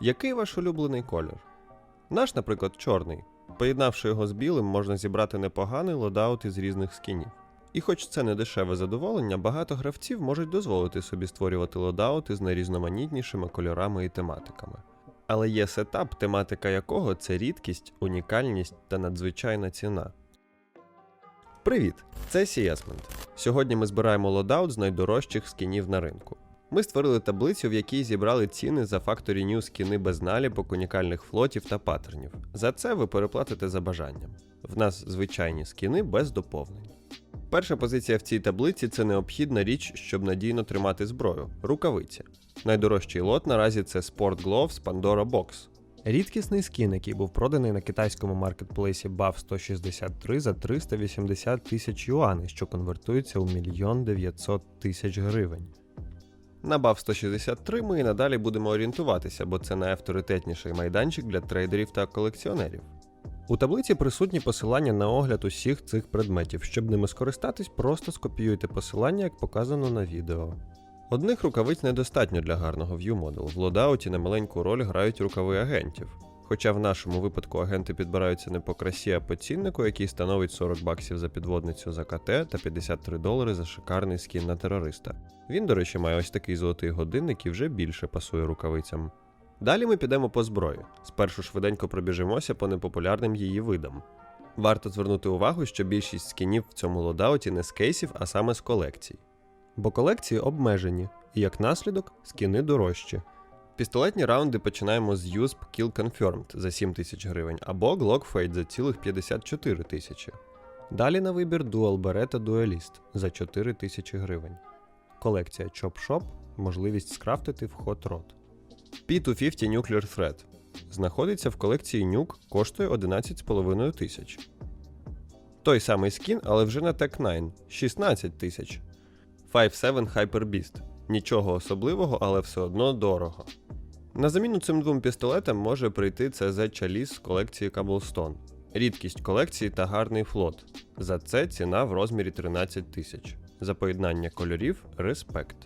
Який ваш улюблений колір? Наш, наприклад, чорний. Поєднавши його з білим, можна зібрати непоганий лодаут із різних скінів. І хоч це не дешеве задоволення, багато гравців можуть дозволити собі створювати лодаути з найрізноманітнішими кольорами і тематиками. Але є сетап, тематика якого це рідкість, унікальність та надзвичайна ціна. Привіт! Це Сієсмент. Сьогодні ми збираємо лодаут з найдорожчих скінів на ринку. Ми створили таблицю, в якій зібрали ціни за Factory New скіни без наліпок, унікальних флотів та паттернів. За це ви переплатите за бажанням. В нас звичайні скіни без доповнень. Перша позиція в цій таблиці це необхідна річ, щоб надійно тримати зброю рукавиці. Найдорожчий лот наразі це Sport Gloves Pandora Box. Рідкісний скін, який був проданий на китайському маркетплейсі BAF 163 за 380 тисяч юаней, що конвертується у 1 900 тисяч гривень. На BAF 163 ми і надалі будемо орієнтуватися, бо це найавторитетніший майданчик для трейдерів та колекціонерів. У таблиці присутні посилання на огляд усіх цих предметів. Щоб ними скористатись, просто скопіюйте посилання, як показано на відео. Одних рукавиць недостатньо для гарного view model. В лодауті немаленьку роль грають рукави агентів. Хоча в нашому випадку агенти підбираються не по красі, а по ціннику, який становить 40 баксів за підводницю за КТ та 53 долари за шикарний скін на терориста. Він, до речі, має ось такий золотий годинник і вже більше пасує рукавицям. Далі ми підемо по зброї. Спершу швиденько пробіжимося по непопулярним її видам. Варто звернути увагу, що більшість скінів в цьому лодауті не з кейсів, а саме з колекцій. Бо колекції обмежені, і як наслідок скіни дорожчі. Пістолетні раунди починаємо з USP Kill Confirmed за 7 тисяч гривень або Glock Fade за цілих 54 тисячі. Далі на вибір Dual Beretta Duelist за 4 тисячі гривень. Колекція Chop Shop, можливість скрафтити в Hot Rod. P250 Nuclear Threat знаходиться в колекції Nuke, коштує 11,5 тисяч. Той самий скін, але вже на Tech 9 16 тисяч. 5.7 Hyper Beast. Нічого особливого, але все одно дорого. На заміну цим двом пістолетам може прийти CZ Chalice з колекції Cobblestone. Рідкість колекції та гарний флот. За це ціна в розмірі 13 тисяч. За поєднання кольорів респект.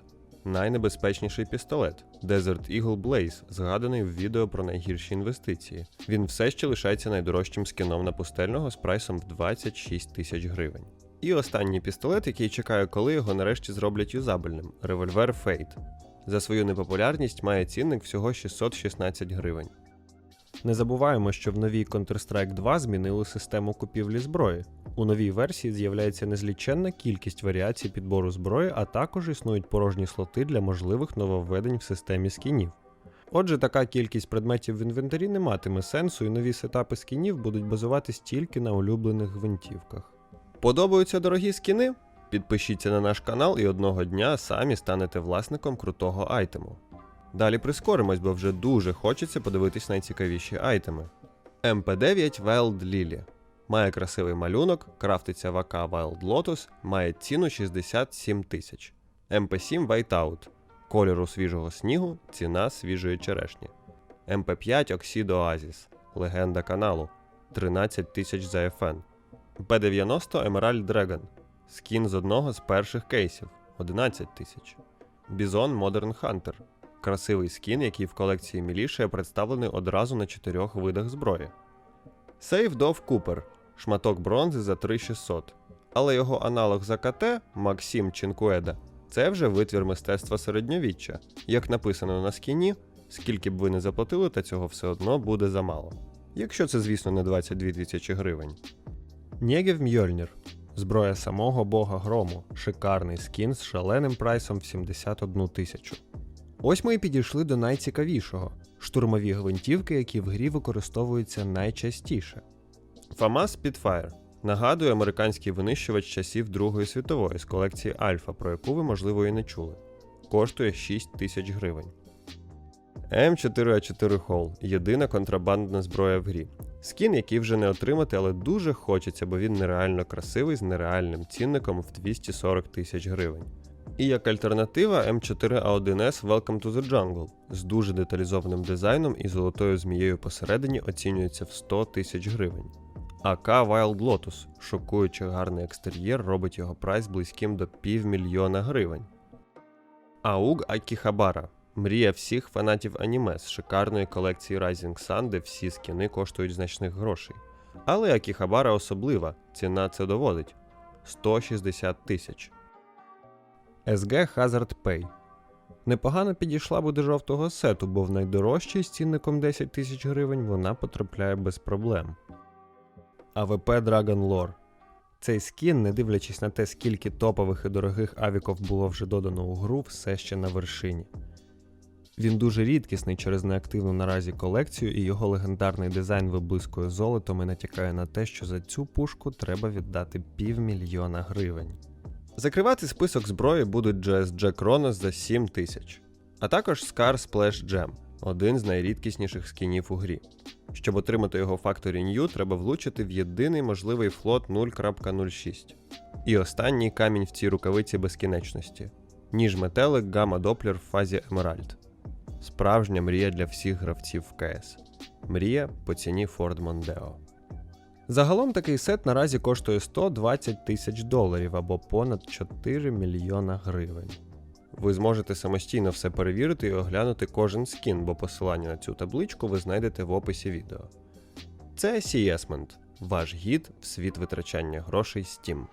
Найнебезпечніший пістолет Desert Eagle Blaze, згаданий в відео про найгірші інвестиції. Він все ще лишається найдорожчим скіном на пустельного з прайсом в 26 тисяч гривень. І останній пістолет, який чекає, коли його нарешті зроблять юзабельним револьвер Fate. За свою непопулярність має цінник всього 616 гривень. Не забуваємо, що в новій Counter-Strike 2 змінили систему купівлі зброї. У новій версії з'являється незліченна кількість варіацій підбору зброї, а також існують порожні слоти для можливих нововведень в системі скінів. Отже, така кількість предметів в інвентарі не матиме сенсу, і нові сетапи скінів будуть базуватись тільки на улюблених гвинтівках. Подобаються дорогі скіни? Підпишіться на наш канал і одного дня самі станете власником крутого айтему. Далі прискоримось, бо вже дуже хочеться подивитись найцікавіші айтеми. МП9 Wild Lily. Має красивий малюнок, крафтиться в АК Wild Lotus, має ціну 67 тисяч. МП7 Whiteout. Кольору свіжого снігу, ціна свіжої черешні. МП5 Oxide Oasis. Легенда каналу 13 тисяч за FN. П90 Emerald Dragon. Скін з одного з перших кейсів 11 тисяч. Бізон Modern Hunter. Красивий скін, який в колекції Мілішія представлений одразу на чотирьох видах зброї. Сейф Dove Cooper. Шматок бронзи за 3600. Але його аналог за КТ Максим Чинкуеда це вже витвір мистецтва середньовіччя. Як написано на скіні, скільки б ви не заплатили, та цього все одно буде замало. Якщо це, звісно, не 22 тисячі гривень. Нєгів Мьольнір. Зброя самого бога грому. Шикарний скін з шаленим прайсом в 71 тисячу. Ось ми і підійшли до найцікавішого штурмові гвинтівки, які в грі використовуються найчастіше. FAMAS Spitfire нагадує американський винищувач часів Другої світової з колекції Альфа, про яку ви, можливо, і не чули. Коштує 6 тисяч гривень. М4А4 Hall єдина контрабандна зброя в грі. Скін, який вже не отримати, але дуже хочеться, бо він нереально красивий з нереальним цінником в 240 тисяч гривень. І як альтернатива М4А1С Welcome to the Jungle з дуже деталізованим дизайном і золотою змією посередині оцінюється в 100 тисяч гривень. АК Wild Lotus, шокуючи гарний екстер'єр, робить його прайс близьким до півмільйона гривень. АУГ Акіхабара Мрія всіх фанатів аніме з шикарної колекції Rising Sun, де всі скіни коштують значних грошей. Але Акіхабара особлива, ціна це доводить 160 тисяч. SG Hazard Pay Непогано підійшла би до жовтого сету, бо в найдорожчий з цінником 10 тисяч гривень вона потрапляє без проблем. АВП Dragon Lore Цей скін, не дивлячись на те, скільки топових і дорогих авіков було вже додано у гру, все ще на вершині. Він дуже рідкісний через неактивну наразі колекцію, і його легендарний дизайн виблискує золотом і натякає на те, що за цю пушку треба віддати півмільйона гривень. Закривати список зброї будуть GSG Kronos за 7 тисяч, а також Scar Splash Gem, один з найрідкісніших скінів у грі. Щоб отримати його Factory New, треба влучити в єдиний можливий флот 0.06. І останній камінь в цій рукавиці безкінечності ніж метелик Гамма Доплер в фазі Емеральд. Справжня мрія для всіх гравців в КС. Мрія по ціні Ford Mondeo. Загалом такий сет наразі коштує 120 тисяч доларів або понад 4 мільйона гривень. Ви зможете самостійно все перевірити і оглянути кожен скін, бо посилання на цю табличку ви знайдете в описі відео. Це Сієсмент, ваш гід в світ витрачання грошей Steam.